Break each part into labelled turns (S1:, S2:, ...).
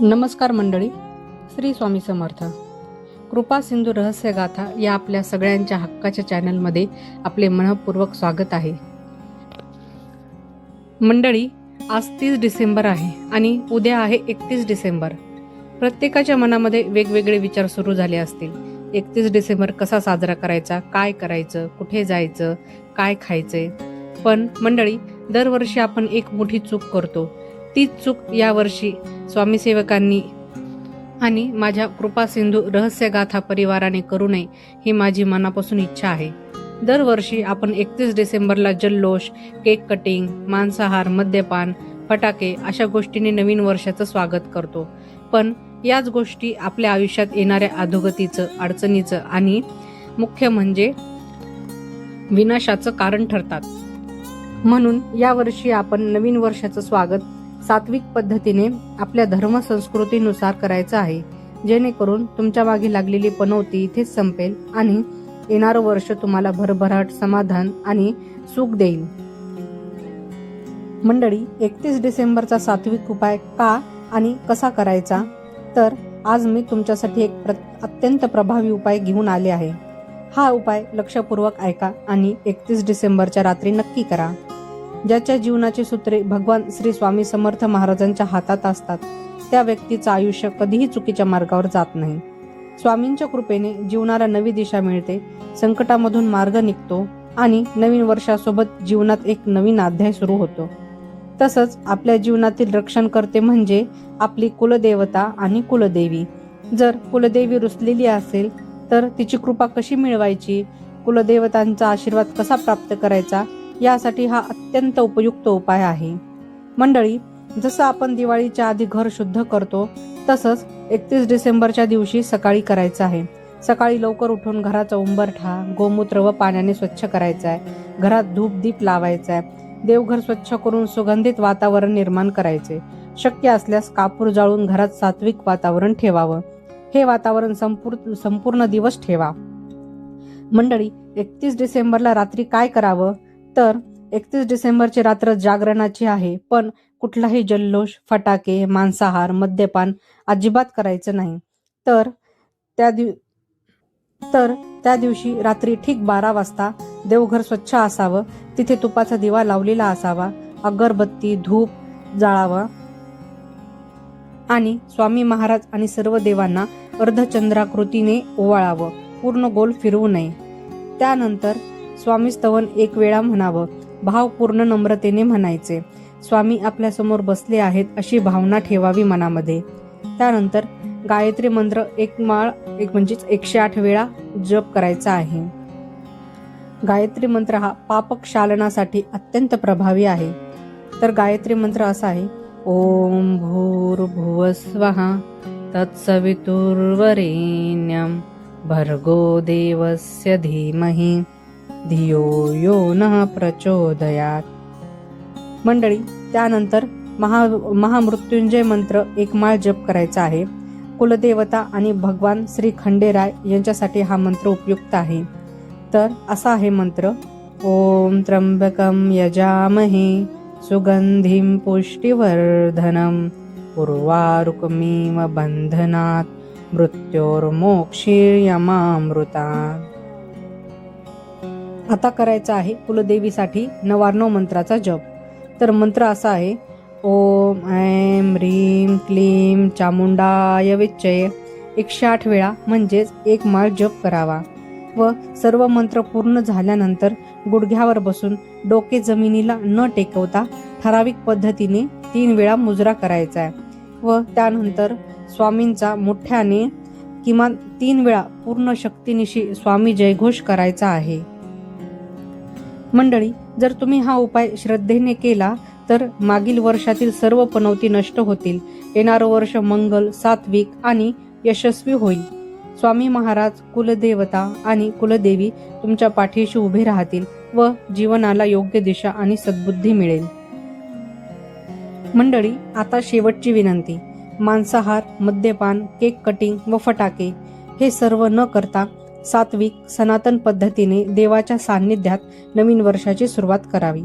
S1: नमस्कार मंडळी श्री स्वामी समर्थ. कृपा सिंधू रहस्य गाथा या आपल्या सगळ्यांच्या हक्काच्या चॅनलमध्ये आपले मनपूर्वक स्वागत आहे. मंडळी आज तीस डिसेंबर आहे आणि उद्या आहे एकतीस डिसेंबर. प्रत्येकाच्या मनामध्ये वेगवेगळे विचार सुरू झाले असतील. एकतीस डिसेंबर कसा साजरा करायचा काय करायचं कुठे जायचं काय खायचं पण मंडळी दरवर्षी आपण एक मोठी चूक करतो. तीच चूक यावर्षी स्वामीसेवकांनी आणि माझ्या कृपासिंधू रहस्यगाथा परिवाराने करू नये ही माझी मनापासून इच्छा आहे. दरवर्षी आपण एकतीस डिसेंबरला जल्लोष केक कटिंग मांसाहार मद्यपान फटाके अशा गोष्टींनी नवीन वर्षाचं स्वागत करतो. पण याच गोष्टी आपल्या आयुष्यात येणाऱ्या अधोगतीचं अडचणीचं आणि मुख्य म्हणजे विनाशाचं कारण ठरतात. म्हणून यावर्षी आपण नवीन वर्षाचं स्वागत सात्विक पद्धतीने आपल्या धर्म संस्कृतीनुसार करायचं आहे. जेणेकरून तुमच्या मागे लागलेली पनवती इथेच संपेल आणि येणारं वर्ष तुम्हाला भरभराट समाधान आणि सुख देईल. मंडळी एकतीस डिसेंबरचा सात्विक उपाय का आणि कसा करायचा? तर आज मी तुमच्यासाठी एक प्र अत्यंत प्रभावी उपाय घेऊन आले आहे. हा उपाय लक्षपूर्वक ऐका आणि एकतीस डिसेंबरच्या रात्री नक्की करा. ज्याच्या जीवनाची सूत्रे भगवान श्री स्वामी समर्थ महाराजांच्या हातात असतात त्या व्यक्तीचं आयुष्य कधीही चुकीच्या मार्गावर जात नाही. स्वामींच्या कृपेने जीवनाला नवी दिशा मिळते संकटामधून मार्ग निघतो आणि नवीन वर्षासोबत जीवनात एक नवीन अध्याय सुरू होतो. तसंच आपल्या जीवनातील रक्षण करते म्हणजे आपली कुलदेवता आणि कुलदेवी. जर कुलदेवी रुसलेली असेल तर तिची कृपा कशी मिळवायची? कुलदेवतांचा आशीर्वाद कसा प्राप्त करायचा? यासाठी हा अत्यंत उपयुक्त उपाय आहे. मंडळी जसं आपण दिवाळीच्या आधी घर शुद्ध करतो तसंच एकतीस डिसेंबरच्या दिवशी सकाळी करायचं आहे. सकाळी लवकर उठून घराचा उंबरठा गोमूत्र व पाण्याने स्वच्छ करायचा आहे. घरात धूप दीप लावायचा आहे. देवघर स्वच्छ करून सुगंधित वातावरण निर्माण करायचे. शक्य असल्यास कापूर जाळून घरात सात्विक वातावरण ठेवावं. हे वातावरण संपूर्ण संपूर्ण दिवस ठेवा. मंडळी एकतीस डिसेंबरला रात्री काय करावं? तर एकतीस डिसेंबरची रात्र जागरणाची आहे पण कुठलाही जल्लोष फटाके मांसाहार मद्यपान अजिबात करायचं नाही. तर त्या दिव तर त्या दिवशी रात्री ठीक बारा वाजता देवघर स्वच्छ असावं तिथे तुपाचा दिवा लावलेला असावा अगरबत्ती धूप जाळावा आणि स्वामी महाराज आणि सर्व देवांना अर्धचंद्राकृतीने ओवाळावं पूर्ण गोल फिरवू नये. त्यानंतर स्वामी स्तवन एक वेळा म्हणावं. भावपूर्ण नम्रतेने म्हणायचे. स्वामी आपल्यासमोर बसले आहेत अशी भावना ठेवावी मनामध्ये. त्यानंतर गायत्री मंत्र एक माळ एक म्हणजेच एकशे आठ वेळा जप करायचा आहे. गायत्री मंत्र हा पापक्षालनासाठी अत्यंत प्रभावी आहे. तर गायत्री मंत्र असा आहे. ओम भूर्भुवस्वः तत्सवितुर्वरेण्यम भर्गो देवस्य धीमही धियो यो न प्रचोदयात. मंडळी त्यानंतर महा महामृत्युंजय मंत्र एक माळ जप करायचा आहे. कुलदेवता आणि भगवान श्री खंडेराय यांच्यासाठी हा मंत्र उपयुक्त आहे. तर असा आहे मंत्र. ओम त्र्यंबकम यजामहे सुगंधिम पुष्टिवर्धनम उर्वारुकमीव बंधनात मृत्योर्मोक्षीयमामृता आता करायचा आहे कुलदेवीसाठी नवार्णव मंत्राचा जप. तर मंत्र असा आहे ओम ऐम ह्रीम क्लीम चामुंडाय विच्चय. एकशे आठ वेळा म्हणजेच एक माळ जप करावा. व सर्व मंत्र पूर्ण झाल्यानंतर गुडघ्यावर बसून डोके जमिनीला न टेकवता ठराविक पद्धतीने तीन वेळा मुजरा करायचा आहे. व त्यानंतर स्वामींचा मोठ्याने किमान तीन वेळा पूर्ण शक्तीनिशी स्वामी जयघोष करायचा आहे. मंडळी जर तुम्ही हा उपाय श्रद्धेने केला तर मागील वर्षातील सर्व पनवती नष्ट होतील. येणारं वर्ष मंगल सात्विक आणि यशस्वी होईल. स्वामी महाराज कुलदेवता आणि कुलदेवी तुमच्या पाठीशी उभे राहतील व जीवनाला योग्य दिशा आणि सद्बुद्धी मिळेल. मंडळी आता शेवटची विनंती. मांसाहार मद्यपान केक कटिंग व फटाके हे सर्व न करता सात्विक सनातन पद्धतीने देवाच्या सान्निध्यात नवीन वर्षाची सुरुवात करावी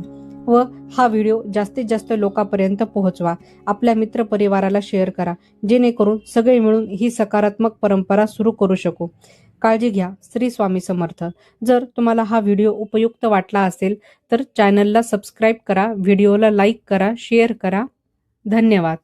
S1: व हा व्हिडिओ जास्तीत जास्त लोकांपर्यंत पोहोचवा. आपल्या मित्रपरिवाराला शेअर करा. जेणेकरून सगळे मिळून ही सकारात्मक परंपरा सुरू करू शकू. काळजी घ्या श्री स्वामी समर्थ. जर तुम्हाला हा व्हिडिओ उपयुक्त वाटला असेल तर चॅनलला सबस्क्राईब करा व्हिडिओला लाईक करा शेअर करा. धन्यवाद.